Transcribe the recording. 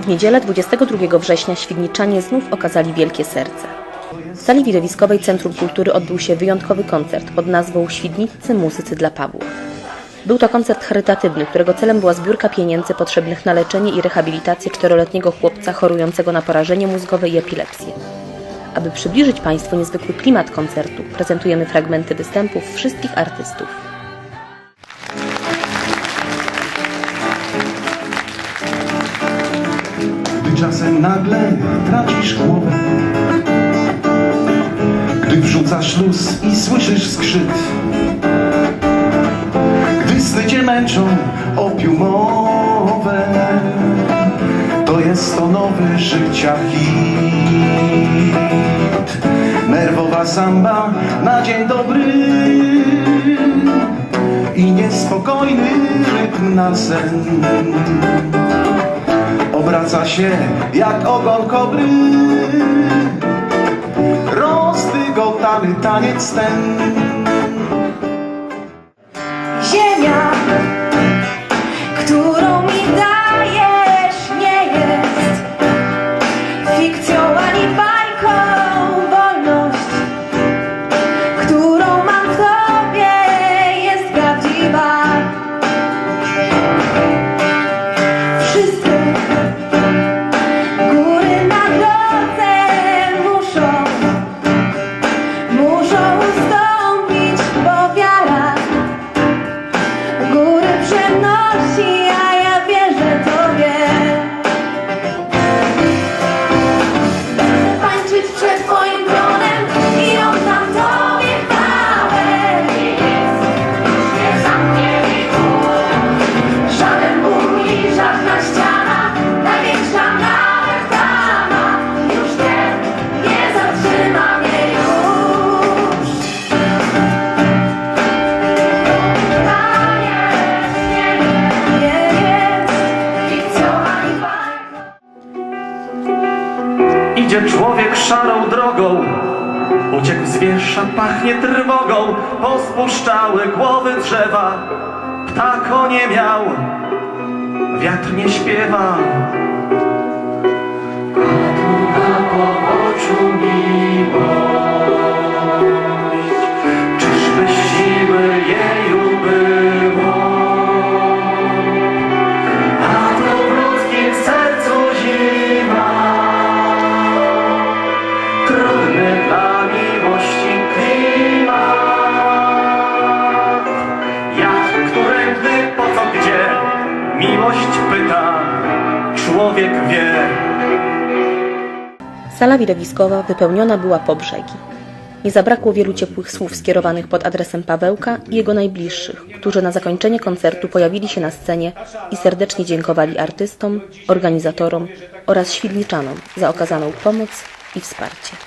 W niedzielę 22 września Świdniczanie znów okazali wielkie serce. W sali widowiskowej Centrum Kultury odbył się wyjątkowy koncert pod nazwą Świdniccy Muzycy dla Pawła. Był to koncert charytatywny, którego celem była zbiórka pieniędzy potrzebnych na leczenie i rehabilitację czteroletniego chłopca chorującego na porażenie mózgowe i epilepsję. Aby przybliżyć Państwu niezwykły klimat koncertu, prezentujemy fragmenty występów wszystkich artystów. Czasem nagle tracisz głowę. Gdy wrzucasz luz i słyszysz skrzyt Gdy sny cię męczą opiumowe To jest to nowy życia hit. Nerwowa samba na dzień dobry I niespokojny rytm na sen Obraca się jak ogon kobry. Roztygotany taniec ten Idzie człowiek szarą drogą, uciekł z wiersza, pachnie trwogą, pospuszczały głowy drzewa, ptak nie miał, wiatr nie śpiewa. Człowiek wie Sala widowiskowa wypełniona była po brzegi. Nie zabrakło wielu ciepłych słów skierowanych pod adresem Pawełka i jego najbliższych, którzy na zakończenie koncertu pojawili się na scenie i serdecznie dziękowali artystom, organizatorom oraz świdniczanom za okazaną pomoc i wsparcie.